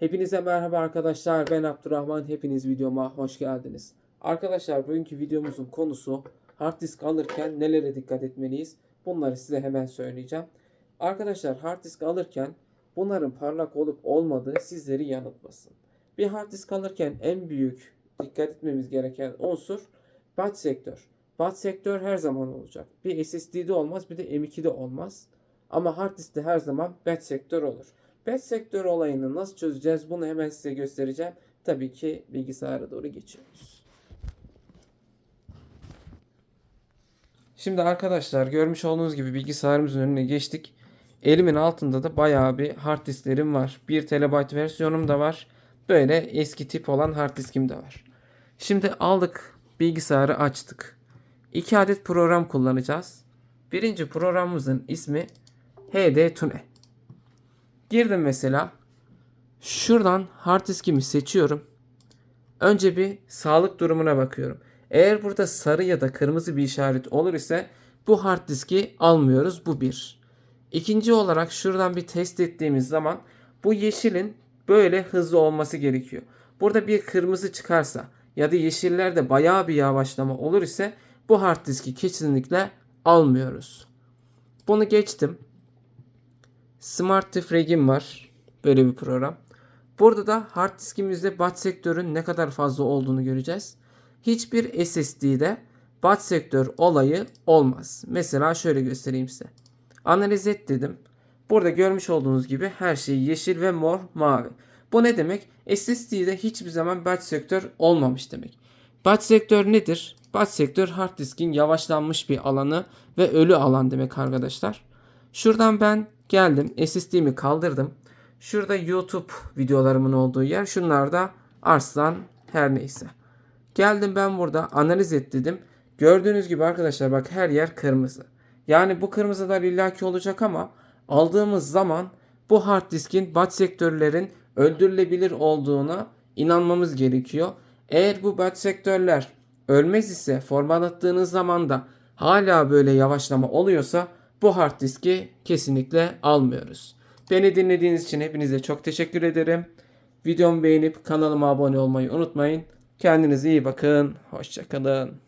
Hepinize merhaba arkadaşlar. Ben Abdurrahman. Hepiniz videoma hoş geldiniz. Arkadaşlar bugünkü videomuzun konusu hard disk alırken nelere dikkat etmeliyiz? Bunları size hemen söyleyeceğim. Arkadaşlar hard disk alırken bunların parlak olup olmadığı sizleri yanıltmasın. Bir hard disk alırken en büyük dikkat etmemiz gereken unsur batch sektör. Batch sektör her zaman olacak. Bir SSD'de olmaz bir de M2'de olmaz. Ama hard diskte her zaman batch sektör olur. Batch sektör olayını nasıl çözeceğiz bunu hemen size göstereceğim. Tabii ki bilgisayara doğru geçiyoruz. Şimdi arkadaşlar görmüş olduğunuz gibi bilgisayarımızın önüne geçtik. Elimin altında da bayağı bir hard disklerim var. 1 TB versiyonum da var. Böyle eski tip olan hard diskim de var. Şimdi aldık bilgisayarı açtık. 2 adet program kullanacağız. Birinci programımızın ismi HD Tune. Girdim mesela. Şuradan hard diskimi seçiyorum. Önce bir sağlık durumuna bakıyorum. Eğer burada sarı ya da kırmızı bir işaret olur ise bu hard diski almıyoruz. Bu bir. İkinci olarak şuradan bir test ettiğimiz zaman bu yeşilin böyle hızlı olması gerekiyor. Burada bir kırmızı çıkarsa ya da yeşillerde bayağı bir yavaşlama olur ise bu hard diski kesinlikle almıyoruz. Bunu geçtim. Smart Defrag'im var. Böyle bir program. Burada da hard diskimizde batch sektörün ne kadar fazla olduğunu göreceğiz. Hiçbir SSD'de batch sektör olayı olmaz. Mesela şöyle göstereyim size. Analiz et dedim. Burada görmüş olduğunuz gibi her şey yeşil ve mor mavi. Bu ne demek? SSD'de hiçbir zaman batch sektör olmamış demek. Batch sektör nedir? Batch sektör hard diskin yavaşlanmış bir alanı ve ölü alan demek arkadaşlar. Şuradan ben geldim SSD'mi kaldırdım. Şurada YouTube videolarımın olduğu yer. Şunlar da Arslan her neyse. Geldim ben burada analiz et dedim. Gördüğünüz gibi arkadaşlar bak her yer kırmızı. Yani bu kırmızılar illaki olacak ama aldığımız zaman bu hard diskin batch sektörlerin öldürülebilir olduğuna inanmamız gerekiyor. Eğer bu batch sektörler ölmez ise formatladığınız zaman da hala böyle yavaşlama oluyorsa bu hard diski kesinlikle almıyoruz. Beni dinlediğiniz için hepinize çok teşekkür ederim. Videomu beğenip kanalıma abone olmayı unutmayın. Kendinize iyi bakın. Hoşçakalın.